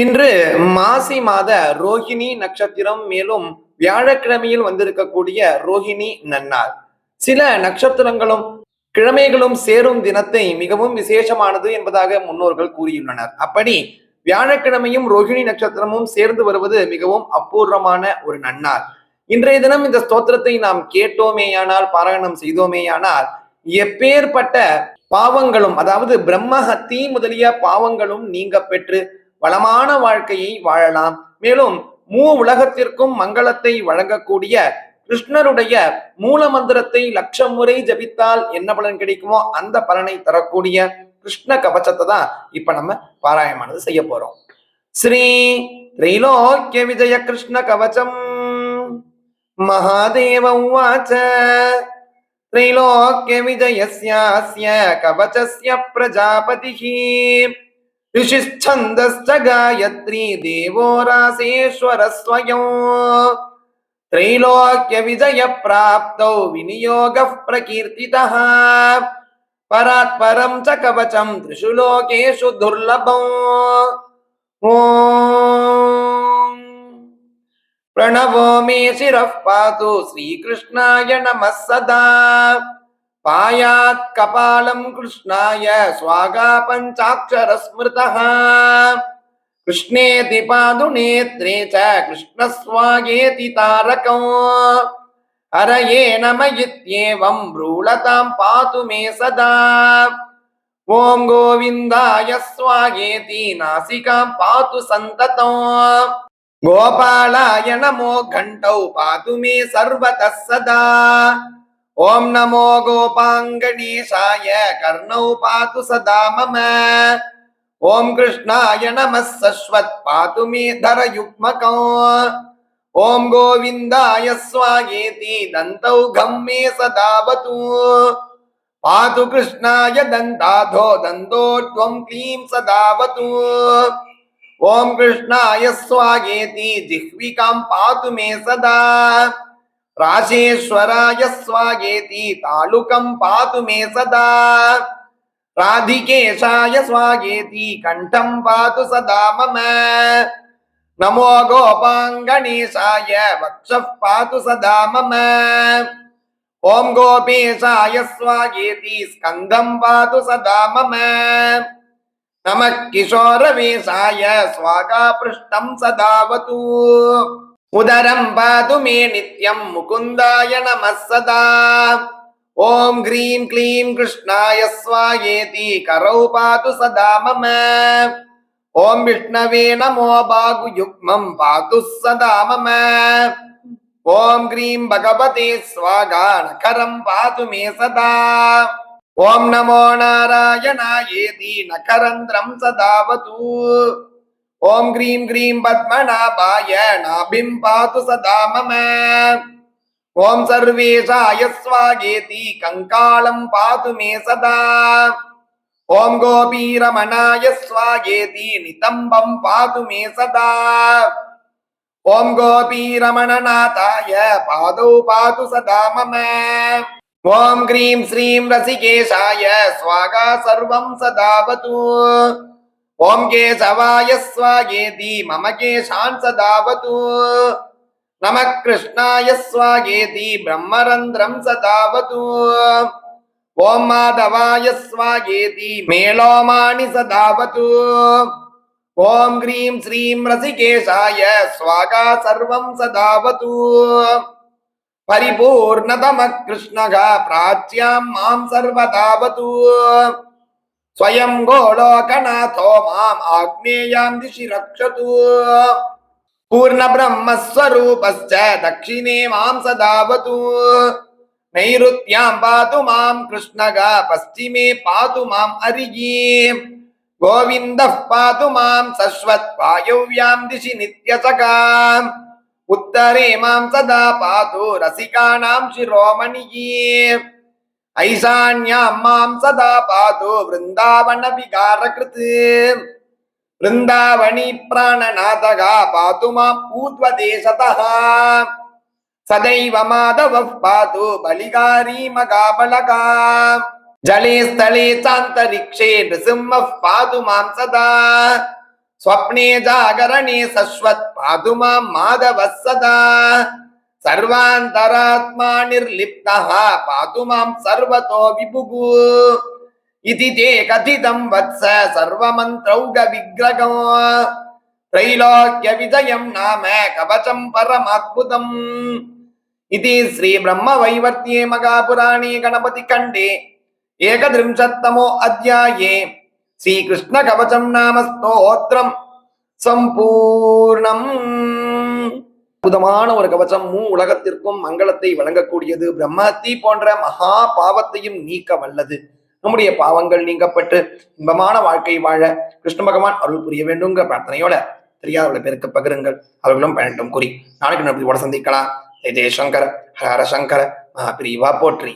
இன்று மாசி மாத ரோஹிணி நட்சத்திரம் மேலும் வியாழக்கிழமையில் வந்திருக்கக்கூடிய ரோஹிணி நன்னாள். சில நட்சத்திரங்களும் கிழமைகளும் சேரும் தினத்தை மிகவும் விசேஷமானது என்பதாக முன்னோர்கள் கூறியுள்ளனர். அப்படி வியாழக்கிழமையும் ரோஹிணி நட்சத்திரமும் சேர்ந்து வருவது மிகவும் அபூர்வமான ஒரு நன்னாள். இன்றைய தினம் இந்த ஸ்தோத்திரத்தை நாம் கேட்டோமேயானால் பாராயணம் செய்தோமேயானால் எப்பேற்பட்ட பாவங்களும் அதாவது பிரம்மஹத்தி முதலிய பாவங்களும் நீங்க பெற்று வளமான வாழ்க்கையை வாழலாம். மேலும் மூ உலகத்திற்கும் மங்களத்தை வழங்கக்கூடிய கிருஷ்ணருடைய மூல மந்திரத்தை லட்சம் முறை ஜபித்தால் என்ன பலன் கிடைக்குமோ அந்த பலனை தரக்கூடிய கிருஷ்ண கவச்சத்தை தான் இப்ப நம்ம பாராயணமானது செய்ய போறோம். ஸ்ரீ திரைலோக்கிய விஜய கிருஷ்ண கவச்சம் மகாதேவ உவாச்ச. திரைலோக்கிய விஜயஸ்யாஸ்ய கவச்சஸ்ய பிரஜாபதிஹி. ऋषिश्छन्दश्च गायत्री देवो रासेश्वर स्वयं त्रैलोक्य विजय प्राप्तौ विनियोगः प्रकीर्तितः परात् परं च कवचं त्रिषु लोकेषु दुर्लभम् ॐ प्रणवो मे शिरः पातु श्रीकृष्णाय नमः सदा पायात् कपालं कृष्णाय स्वागा पञ्चाक्षरस्मृतः कृष्णेति पादुनेत्रे च कृष्णस्वागेति तारकम् हरये नम इत्येवं ब्रूलतां पातु मे सदा ॐ गोविन्दाय स्वागेति नासिकां पातु सन्ततम् गोपालाय नमो घण्टौ पातु मे सर्वतः सदा ॐ नमो गोपाङ्गणेशाय कर्णौ पातु सदा मम ॐ कृष्णाय नमः सश्वत् पातु मे धरयुग्मकौ ॐ गोविन्दाय स्वागेति दन्तौ घं मे सदावतु पातु कृष्णाय दन्ताधो दन्तोर्ध्वं क्लीं सदावतु ॐ कृष्णाय स्वागेति जिह्विकां पातु मे सदा ராஜேஸ்வராய ஸ்வாகேதி தாலுகம் பாது மே சதா. ராதிகேஷாய ஸ்வாகேதி கண்டம் பாது சதா மம. நமோ கோபாங்கணேசாய வக்ஷ பாது சதா மம. ஓம் கோபேஷாய ஸ்வாகேதி ஸ்கந்தம் பாது சதா மம. நம கிஷோரவேஷாய ஸ்வாகா பிருஷ்டம் சதாவதூ. உதரம் பாதுமே நித்யம் முகுந்தாய நமசதா ஓம் கிரீம் க்ளீம் கிருஷ்ணாய ஸ்வாயேதி கரௌ பாது சதா மம. ஓம் விஷ்ணவே நமோ பாகு யுக்மம் பாது சதா மம. ஓம் கிரீம் பகவதே ஸ்வாகான கரம் பாது மே சதா. ஓம் நமோ நாராயணாயேதி நகரந்திரம் சதாவது. ஓம் கிரீம் கிரீம் பத்மநாபாய நாபிம் பாது சதா மம. ஓம் சர்வேஷாய ஸ்வாகேதி கங்காளம் பாது மே சதா. ஓம் கோபீரமணாய ஸ்வாகேதி நிதம்பம் பாது மே சதா. ஓம் கோபீரமணநாதாய பாதௌ பாது சதா மம. ஓம் கிரீம் ஸ்ரீம் ரசிகேஷாய ஸ்வாகா சர்வம் சதாவது ఓం కేశవాయ స్వాగేతి మమ కేశాన్ సదావతు నమ కృష్ణాయ స్వాగేతి బ్రహ్మరంధ్రం సదావతు. ఓం మాధవాయ స్వాగేతి మేళోమాణి సదావతు. ఓం హ్రీం శ్రీం రసికేశాయ స్వాగా సర్వం సదావతు. పరిపూర్ణతమ కృష్ణగా ప్రాచ్యాం మాం సర్వదావతు. స్వయం గోలోకనాథో మాం ఆగ్నేయాం దిశి రక్షతు పూర్ణ బ్రహ్మస్వరూపశ్చ దక్షిణే మాం సదావతు నైరుత్యాం పాతు మాం కృష్ణగా పశ్చిమే పాతు మాం అరిగి గోవింద పాతు మాం సశ్వత్ వాయవ్యాం దిశి నిత్యసగా ఉత్తరే మాం సదా పాతు రసికాణాం శిరోమణి ஐசான்யாம் மாம் சதா பாதோ விருந்தாவன விகாரகிருத் விருந்தாவணி பிராணநாதகா பாது மாம் பூத்வ தேசதா சதைவ மாதவ பாது பலிகாரி மகாபலகா ஜலே ஸ்தலே சாந்தரிக்ஷே நிருசிம்ம பாது மாம் சதா ஸ்வப்னே ஜாகரணே சஸ்வத் பாது மாம் மாதவ சதா సర్వాంతరాత్మా నిర్లిప్త పాతు మాం సర్వతో విభుగు. ఇది తే కథితం వత్స సర్వమంత్రౌగ విగ్రహం త్రైలోక్య విజయం నామ కవచం పరమాద్భుతం. ఇది శ్రీ బ్రహ్మ వైవర్త్యే మగాపురాణే గణపతి ఖండే ఏకత్రింశత్తమో అధ్యాయే. శ్రీకృష్ణ కవచం నామ స్తోత్రం సంపూర్ణం. அற்புதமான ஒரு கவசம் மூ உலகத்திற்கும் மங்களத்தை வழங்கக்கூடியது. பிரம்மத்தி போன்ற மகா பாவத்தையும் நீக்க வல்லது. நம்முடைய பாவங்கள் நீங்கப்பட்டு இன்பமான வாழ்க்கை வாழ கிருஷ்ண பகவான் அருள் புரிய வேண்டுங்கிற பிரார்த்தனையோட தெரியாதவளை பேருக்கு பகிருங்கள். அவர்களும் பயணட்டும் கூறி நாளைக்கு நம்ம சந்திக்கலாம். ஜெய் ஜெயசங்கர ஹர ஹர சங்கர மகாபிரிவா போற்றி.